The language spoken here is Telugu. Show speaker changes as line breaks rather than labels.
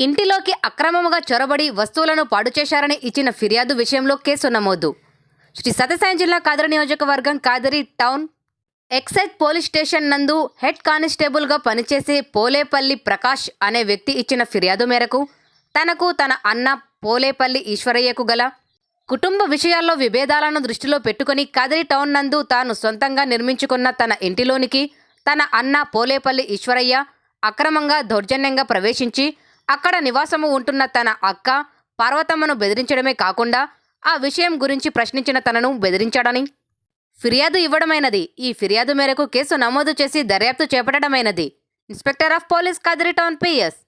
ఇంటిలోకి అక్రమముగా చొరబడి వస్తువులను పాడు చేశారని ఇచ్చిన ఫిర్యాదు విషయంలో కేసు నమోదు. శ్రీ సత్యసాయి జిల్లా కాదరి నియోజకవర్గం Kadiri town excise police station నందు హెడ్ కానిస్టేబుల్గా పనిచేసే పోలేపల్లి ప్రకాష్ అనే వ్యక్తి ఇచ్చిన ఫిర్యాదు మేరకు తనకు తన అన్న పోలేపల్లి ఈశ్వరయ్యకు గల కుటుంబ విషయాల్లో విభేదాలను దృష్టిలో పెట్టుకుని కదిరి టౌన్ నందు తాను సొంతంగా నిర్మించుకున్న తన ఇంటిలోనికి తన అన్న పోలేపల్లి ఈశ్వరయ్య అక్రమంగా దౌర్జన్యంగా ప్రవేశించి అక్కడ నివాసము ఉంటున్న తన అక్క పార్వతమ్మను బెదిరించడమే కాకుండా ఆ విషయం గురించి ప్రశ్నించిన తనను బెదిరించాడని. ఫిర్యాదు ఇవ్వడమైనది. ఈ ఫిర్యాదు మేరకు కేసు నమోదు చేసి దర్యాప్తు చేపట్టడమైనది. Inspector of police Kadiri town PS